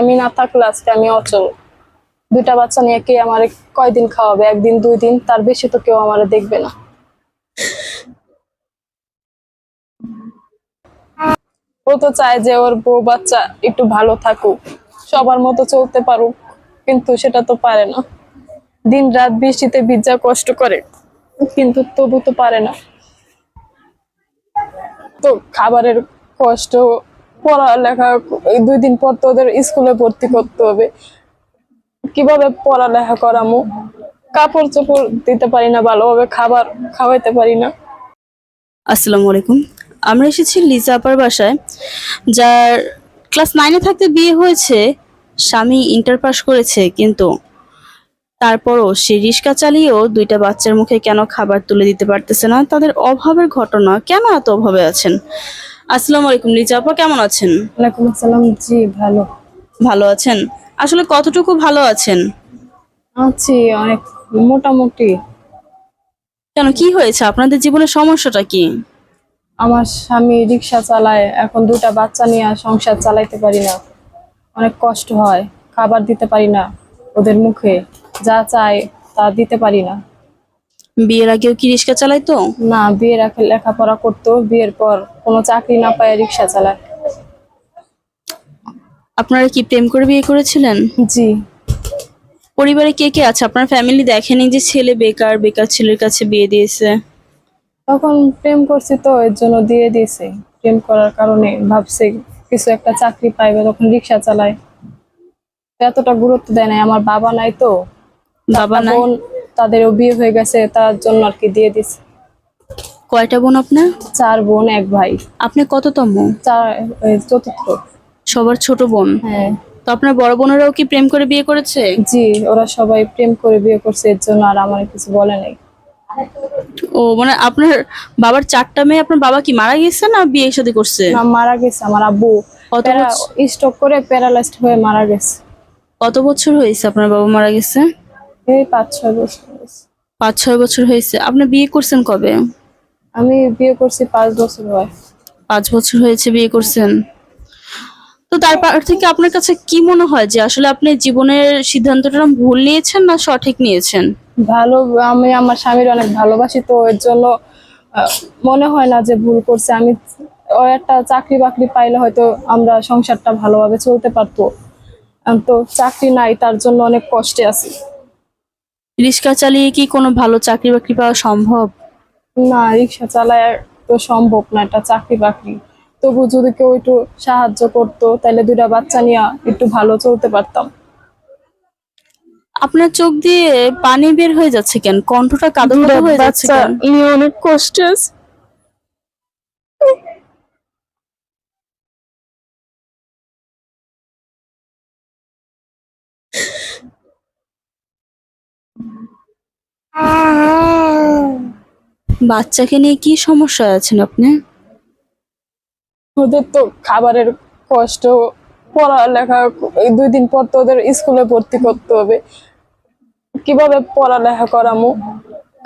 আমি না থাকলে আজকে আমি অচল। দুইটা বাচ্চা নিয়ে কে আমার কয়দিন খাওয়াবে? একদিন দুই দিন তার বেশি তো কেউ আমার দেখবে না। ও তো চায় যে ওর বউ বাচ্চা একটু ভালো থাকুক। সবার মতো চলতে পারুক, কিন্তু সেটা তো পারে না। দিন রাত বৃষ্টিতে ভিজা কষ্ট করে, কিন্তু তবু তো পারে না। তো খাবারের কষ্ট পড়ালেখা দুই দিন পর তো ওদের স্কুলে ভর্তি করতে হবে। কীভাবে পড়ালেখা করামো? কাপড় চোপড় দিতে পারি না, ভালোভাবে খাবার খাওয়াইতে পারি না। আসসালামু আলাইকুম। আমরা এসেছি লিজা আপার বাসায়, যার ক্লাস নাইনে থাকতে বিয়ে হয়েছে, স্বামী ইন্টার পাস করেছে, কিন্তু তারপরও সে রিক্সা চালিয়েও দুইটা বাচ্চার মুখে কেন খাবার তুলে দিতে পারতেছে না? তাদের অভাবের ঘটনা কেন এত অভাবে আছেন? আসসালামু আলাইকুম লিজা আপা কেমন আছেন? ওয়ালাইকুম আসসালাম জি ভালো। ভালো আছেন। আসলে কতটুকু ভালো আছেন? আছি অনেক মোটামুটি। কেন কি হয়েছে? আপনাদের জীবনের সমস্যাটা কি? আমার স্বামী রিক্সা চালায় এখন দুটা বাচ্চা নিয়ে আর সংসার চালাইতে পারি না। অনেক কষ্ট হয় খাবার দিতে পারি না ওদের মুখে যা চায় তা দিতে পারি না। বিয়ের আগেও কি রিক্সা চালাইতো? না বিয়ের আগে লেখাপড়া করতো বিয়ের পর কোনো চাকরি না পায় রিক্সা চালায়। আপনারা কি প্রেম করে বিয়ে করেছিলেন? জি। পরিবারে কে কে আছে? আপনার ফ্যামিলি দেখেনি যে ছেলে বেকার বেকার ছেলের কাছে বিয়ে দিয়েছে? তখন প্রেম করছি তো এর জন্য দিয়ে দিয়েছে। প্রেম করার কারণে ভাবছে কিছু একটা চাকরি পাইবে তখন রিক্সা চালায়। এতটা গুরুত্ব দেয় নাই আমার বাবা নাই তো। বাবা নাই? তাদেরও বিয়ে হয়ে গেছে তার জন্য আর কি দিয়ে দিছে। কয়টা বোন আপনার? চার বোন এক ভাই। আপনি কততম? চার এই চতুর্থ। সবার ছোট বোন? হ্যাঁ। তো আপনার বড় বোনেরাও কি প্রেম করে বিয়ে করেছে? জি ওরা সবাই প্রেম করে বিয়ে করছে এর জন্য আর আমার কিছু বলে নাই। ও মানে আপনার বাবার চারটা মেয়ে আপনার বাবা কি মারা গেছে না বিয়ে সাথে করছে? না মারা গেছে আমার আব্বু। কত বছর? স্টক করে প্যারালাইজড হয়ে মারা গেছে। কত বছর হয়েছে আপনার বাবা মারা গেছে? এই পাঁচ ছয় বছর হয়েছে। পাঁচ ছয় বছর হয়েছে। আপনি বিয়ে করছেন কবে? আমি বিয়ে করছি পাঁচ বছর হয়। পাঁচ বছর হয়েছে বিয়ে করছেন। তো তারপর থেকে আপনার কাছে কি মনে হয় যে আসলে আপনি জীবনের সিদ্ধান্তটা ভুল নিয়েছেন না সঠিক নিয়েছেন? ভালো আমি আমার স্বামীর অনেক ভালোবাসি তো এর জন্য মনে হয় না যে ভুল করছে। আমি একটা চাকরি বাকরি পাইলে হয়তো আমরা সংসারটা ভালোভাবে চলতে পারতো। তো চাকরি নাই তার জন্য অনেক কষ্টে আছি। রিক্সা চালিয়ে কি কোনো ভালো চাকরি বাকরি পাওয়া সম্ভব? না রিক্সা চালায় তো সম্ভব না এটা চাকরি বাকরি। তবু যদি কেউ একটু সাহায্য করতো তাহলে দুইটা বাচ্চা নিয়ে একটু ভালো চলতে পারতাম। আপনার চোখ দিয়ে পানি বের হয়ে যাচ্ছে কেন? কণ্ঠটা কাদো হয়ে যাচ্ছে কেন? নিয়ে অনেক কষ্টে আছি বাচ্চাকে নিয়ে কি সমস্যা আছেন আপনি? ওদের তো খাবারের কষ্ট, পড়ালেখা, এই দুই দিন পর তো ওদের স্কুলে ভর্তি করতে হবে। কীভাবে পড়ালেখা করামো?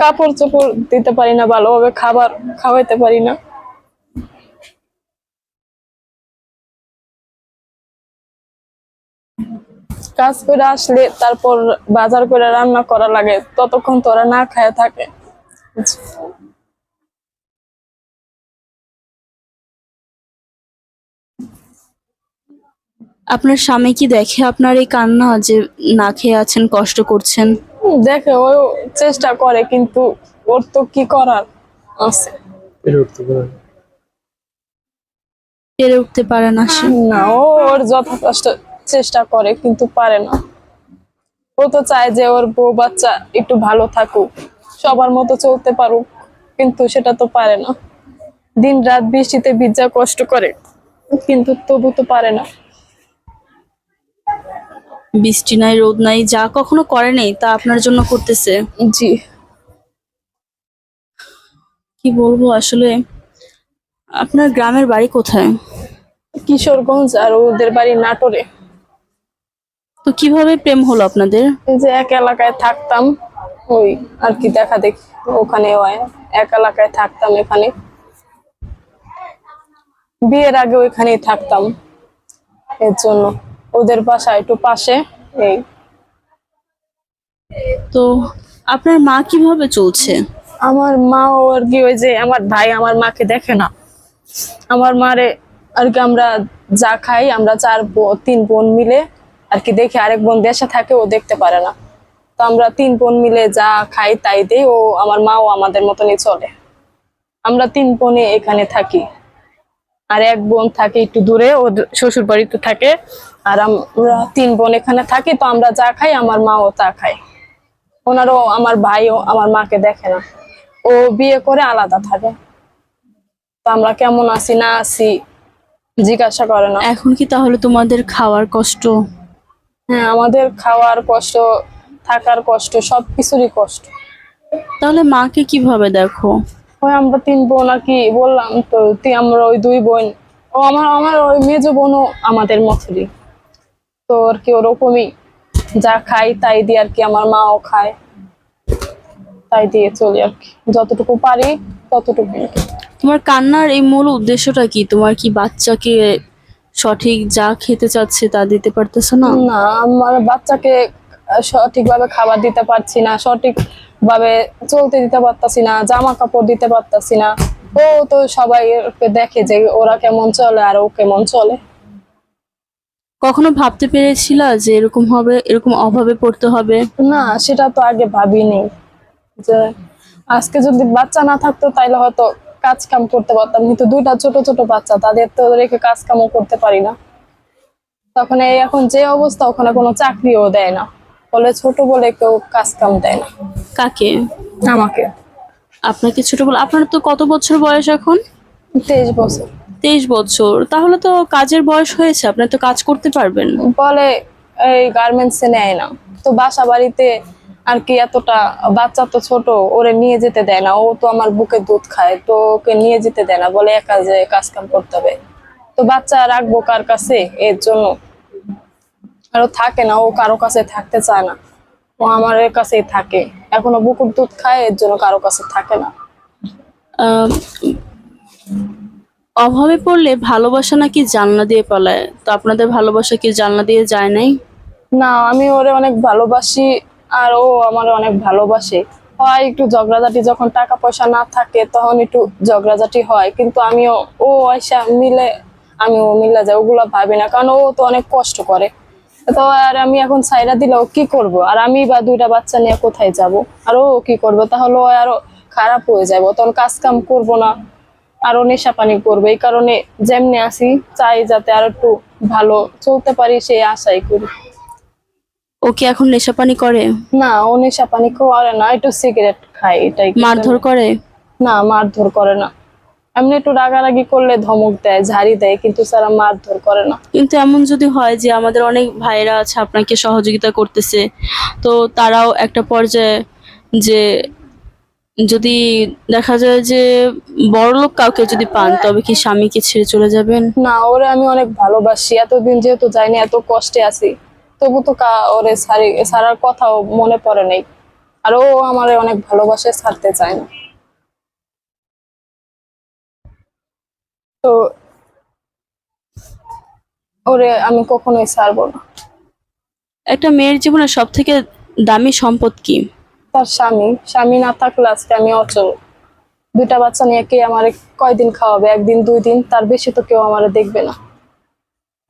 কাপড় চোপড় দিতে পারি না, ভালোভাবে খাবার খাওয়াইতে পারি না। কাজ করে আসলে তারপর বাজার করে রান্না করা লাগে ততক্ষণ তোরা না খায় থাকে। আপনার স্বামী কি দেখে আপনার এই কান্না যে না খেয়ে আছেন কষ্ট করছেন? দেখে ও চেষ্টা করে কিন্তু ওর তো কি করার আছে? পেরে উঠতে পারে না। সে? না ও ওর যথাযথ চেষ্টা করে কিন্তু পারে না। ও তো চায় যে ওর বউ বাচ্চা একটু ভালো থাকুক সবার মতো চলতে পারুক কিন্তু সেটা তো পারে না। দিন রাত বৃষ্টিতে ভিজা কষ্ট করে কিন্তু তবু তো পারে না। বৃষ্টি নাই রোদ নাই যা কখনো করে নেই তা আপনার জন্য করতেছে। জি। কি বলব আসলে আপনার গ্রামের বাড়ি কোথায়? কিশোরগঞ্জ আর ওদের বাড়ি নাটোরে। তো কীভাবে প্রেম হলো আপনাদের? যে এক এলাকায় থাকতাম ওই আর কি দেখা দেখি ওখানে হয়। এক এলাকায় থাকতাম এখানে। বিয়ের আগে ওইখানেই থাকতাম এর জন্য। ওদের বাসা একটু পাশে এই। তো আপনার মা কীভাবে চলছে? আমার মা আর কি ওই যে আমার ভাই আমার মাকে দেখে না। আমার মারে আর কি আমরা যা খাই আমরা চার তিন বোন মিলে আর কি দেখি আরেক বোন দেশে থাকে, ও দেখতে পারে না। তো আমরা তিন বোন মিলে যা খাই তাই দিই, ও আমার মাও আমাদের মতনই চলে। আমরা তিন বোনে এখানে থাকি। আর এক বোন থাকে একটু দূরে, ও শ্বশুর বাড়িতে থাকে। আর আমরা তিন বোন এখানে থাকি, তো আমরা যা খাই, আমার মাও তা খায়। ওনারও আমার ভাইও আমার মাকে দেখে না। ও বিয়ে করে আলাদা থাকে। তো আমরা কেমন আছি, না আছি, জিজ্ঞাসা করে না। এখন কি তাহলে তোমাদের খাওয়ার কষ্ট হ্যাঁ আমাদের খাওয়ার কষ্ট থাকার কষ্ট সব কিছুরই কষ্ট। তাহলে মাকে কীভাবে দেখো? ওই আমরা তিন বোন আর কি বললাম তো আমরা ওই দুই বোন। ও আমার আমার ওই মেজো বোনও আমাদের মতই তো আর কি ওরকমই যা খাই তাই দিয়ে আর কি আমার মাও খায়। তাই দিয়ে চলি আর কি। যতটুকু পারি ততটুকু তোমার কান্নার এই মূল উদ্দেশ্যটা কি? তোমার কি বাচ্চাকে সঠিক যা খেতে চাচ্ছে তা দিতে পারতেছো না? না আমার বাচ্চাকে সঠিকভাবে খাবার দিতে পারছি না সঠিক ভাবে চলতে দিতে পারতাছি না জামা কাপড় দিতে পারতাছি না। ও তো সবাই দেখে যে ওরা কেমন চলে আর ও কেমন চলে। কখনো ভাবতে পেরেছিলা যে এরকম হবে এরকম অভাবে পড়তে হবে? না সেটা তো আগে ভাবিনি। যে আজকে যদি বাচ্চা না থাকতো তাইলে হয়তো কাজ কাম করতে পারতাম কিন্তু দুইটা ছোট ছোট বাচ্চা তাদের তো রেখে কাজ কামও করতে পারি না। তখন এই এখন যে অবস্থা ওখানে কোনো চাকরিও দেয় না। বলে ছোট বলে কেউ কাজ কাম দেয় না। কাকে? আমাকে। আপনাকে ছোট বলে? আপনার তো কত বছর বয়স এখন? তেইশ বছর। তেইশ বছর। তাহলে তো কাজের বয়স হয়েছে আপনি তো কাজ করতে পারবেন। বলে এই গার্মেন্টসে নেয় না। তো বাসা বাড়িতে আর কি এতটা বাচ্চা তো ছোট ওরে নিয়ে যেতে দেয় না ও তো আমার বুকে দুধ খায় তো ওকে নিয়ে যেতে দেয় না বলে একা যে কাজ কাম করতে হবে। তো বাচ্চা রাখব কার কাছে? এর জন্য। আর ও থাকে না ও কারও কাছে থাকতে চায় না। ও আমার এর কাছেই থাকে। এখনও বুকুর দুধ খায় এর জন্য কারও কাছে থাকে না। অভাবে পড়লে ভালোবাসা নাকি জানলা দিয়ে পালায়? তো আপনাদের ভালোবাসা কি জানলা দিয়ে যায় নাই? না আমি ওরে অনেক ভালোবাসি। আর ও আমার অনেক ভালোবাসে। হয় একটু ঝগড়াঝাটি যখন টাকা পয়সা না থাকে, তখন একটু ঝগড়াঝাটি হয়। কিন্তু আমিও, ও আইসা মিলে, আমিও মিলে যাই, ওগুলা ভাবি না। কারণ ও তো অনেক কষ্ট করে। তো আর আমি এখন সাইরা দিলে কি করব? আর আমি বা দুইটা বাচ্চা নিয়ে কোথায় যাব? আর ও কি করবে? তাহলে ও আরও খারাপ হয়ে যাব তখন কাজ কাম করব না। আরও নেশা পানি করবে। এই কারণে যেমনি আসি চাই যাতে আর একটু ভালো চলতে পারি সেই আশাই করি। ও কি এখন নেশা পানি করে? না ও নেশা পানি করে না একটু সিগারেট খায় এটাই মারধর করে? না মারধর করে না। এমনি একটু রাগারাগি করলে ধমক দেয় ঝাড়ি দেয় কিন্তু স্যার মারধর করে না। কিন্তু এমন যদি হয় যে আমাদের অনেক ভাইরা আছে আপনাকে সহযোগিতা করতেছে তো তারাও একটা পর্যায়ে যে যদি দেখা যায় যে বড়লোক কাউকে যদি পান তবে কি স্বামীকে ছেড়ে চলে যাবেন? না ওরে আমি অনেক ভালোবাসি এতদিন যেহেতু যাইনি এত কষ্টে আছি। তবু তো ওরে সারি সারার কথাও মনে পড়ে নেই। আর ও আমারে অনেক ভালোবাসে ছাড়তে চায় না। তো ওরে আমি কখনোই ছাড়বো না। একটা মেয়ের জীবনে সব থেকে দামি সম্পদ কি? তার স্বামী। স্বামী না থাকলে আজকে আমি অচল। দুইটা বাচ্চা নিয়ে কে আমার কয়দিন খাওয়াবে? একদিন দুই দিন? তার বেশি তো কেউ আমার দেখবে না।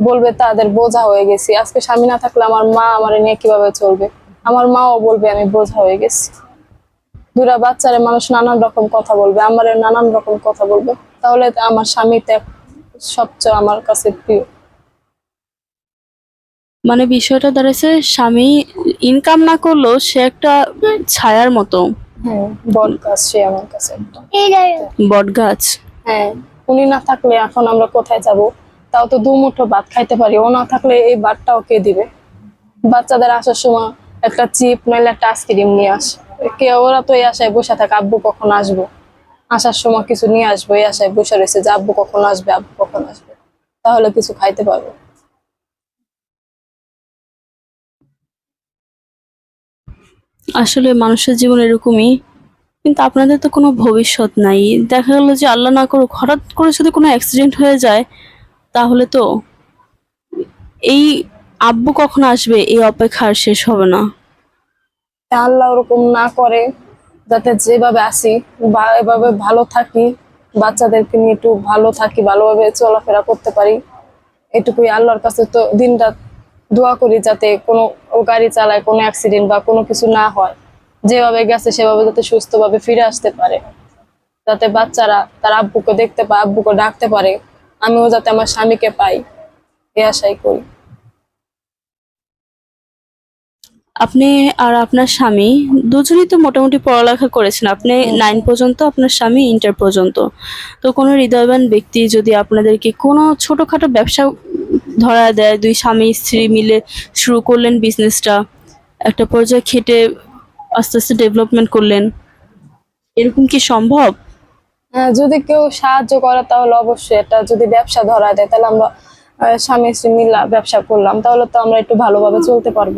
বলবে তাদের বোঝা হয়ে গেছি। আজকে স্বামী না থাকলে আমার মা আমার নিয়ে কীভাবে চলবে? আমার মাও বলবে আমি বোঝা হয়ে গেছি। দুটা বাচ্চারে মানুষ নানান রকম কথা বলবে আমার নানান রকম কথা বলবে। তাহলে আমার স্বামী ত্যাগ সবচেয়ে আমার কাছে প্রিয়। মানে বিষয়টা দাঁড়াচ্ছে স্বামী ইনকাম না করলেও সে একটা ছায়ার মতো। হ্যাঁ বল কাজ সে আমার কাছে বট গাছ। হ্যাঁ উনি না থাকলে এখন আমরা কোথায় যাব? তাও তো দু মুঠো ভাত খাইতে পারি। ও না থাকলে এই ভাতটাও কে দিবে? বাচ্চাদের আসার সময় একটা চিপ নইলে একটা আইসক্রিম নিয়ে আসে। কে ওরা তো এই আশায় বসে থাকে, আব্বু কখন আসব? আসার সময় কিছু নিয়ে আসব, এই আশায় বসে রয়েছে যে আব্বু কখন আসবে, আব্বু কখন আসবে? তাহলে কিছু খাইতে পারব। আসলে মানুষের জীবন এরকমই, কিন্তু আপনাদের তো কোনো ভবিষ্যৎ নাই। দেখা গেলো যে আল্লাহ না করুক, হঠাৎ করে যদি কোনো অ্যাক্সিডেন্ট হয়ে যায় তাহলে তো এই আব্বু কখন আসবে? এই অপেক্ষা আর শেষ হবে না। আল্লাহ ওরকম না করে, যাতে যেভাবে আসি, বা এভাবে ভালো থাকি, বাচ্চাদেরকে নিয়ে একটু ভালো থাকি, ভালোভাবে চলাফেরা করতে পারি, এটুকুই আল্লাহর কাছে তো দিনটা দোয়া করি যাতে কোনো গাড়ি চালায়, কোনো অ্যাক্সিডেন্ট বা কোনো কিছু না হয়। যেভাবে গেছে, সেভাবে যাতে সুস্থভাবে ফিরে আসতে পারে। যাতে বাচ্চারা তার আব্বুকে দেখতে পায় আব্বুকে ডাকতে পারে। আমিও যাতে আমার স্বামীকে পাই, এ আশাই করি। আপনি আর আপনার স্বামী দুজনেই তো মোটামুটি পড়ালেখা করেছেন। আপনি নাইন পর্যন্ত, আপনার স্বামী ইন্টার পর্যন্ত। তো কোনো হৃদয়বান ব্যক্তি যদি আপনাদেরকে কোনো ছোটখাটো ব্যবসা ধরা দেয়, দুই স্বামী স্ত্রী মিলে শুরু করলেন বিজনেসটা একটা পর্যায়ে খেটে আস্তে আস্তে ডেভেলপমেন্ট করলেন, এরকম কি সম্ভব? যদি কেউ সাহায্য করে তাহলে অবশ্যই এটা যদি ব্যবসা ধরা দেয় তাহলে আমরা স্বামী স্ত্রী মিলা ব্যবসা করলাম তাহলে তো আমরা একটু ভালোভাবে চলতে পারব।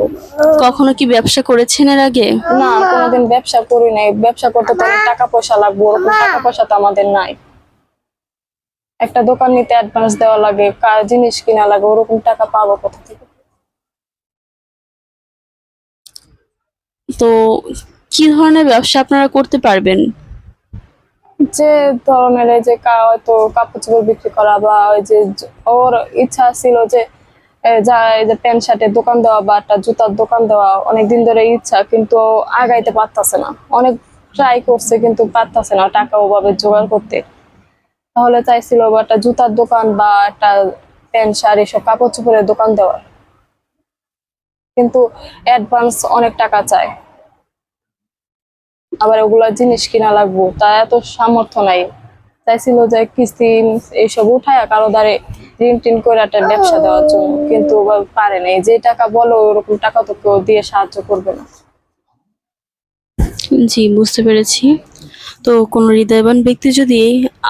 কখনো কি ব্যবসা করেছেন এর আগে? না কোনোদিন ব্যবসা করি নাই। ব্যবসা করতে তো অনেক টাকা পয়সা লাগবে ওরকম টাকা পয়সা তো আমাদের নাই। একটা দোকান নিতে অ্যাডভান্স দেওয়া লাগে কা- জিনিস কিনা লাগে ওরকম টাকা পাবো কোথা থেকে? তো কি ধরনের ব্যবসা আপনারা করতে পারবেন? যে ধরনের যে হয়তো কাপড় চোপড় বিক্রি করা বা ওই যে ওর ইচ্ছা ছিল যে যা, এই যে প্যান্ট শার্টের দোকান দেওয়া বা একটা জুতার দোকান দেওয়া অনেকদিন ধরে ইচ্ছা, কিন্তু আগাইতে পারতাছে না। অনেক ট্রাই করছে, কিন্তু পারতাছে না টাকা ওভাবে জোগাড় করতে। তাহলে চাইছিল বা একটা জুতার দোকান বা একটা প্যান্ট শার্ট এসব কাপড় চোপড়ের দোকান দেওয়ার। কিন্তু অ্যাডভান্স অনেক টাকা চায়। আবার ওগুলা জিনিস কিনা লাগবো, তা এত সামর্থ্য নাই। চাইছিল যে কিস্তি এইসব উঠায় কারও দ্বারে ঋণ টিন করে একটা ব্যবসা দেওয়ার জন্য, কিন্তু পারে নাই। যে টাকা বলো, ওরকম টাকা তো কেউ দিয়ে সাহায্য করবে না। জি, বুঝতে পেরেছি। তো কোনো হৃদয়বান ব্যক্তি যদি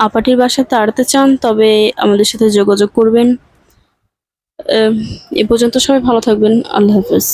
আপাটির বাসা তাড়াতে চান, তবে আমাদের সাথে যোগাযোগ করবেন। এ পর্যন্ত সবাই ভালো থাকবেন। আল্লাহ হাফেজ।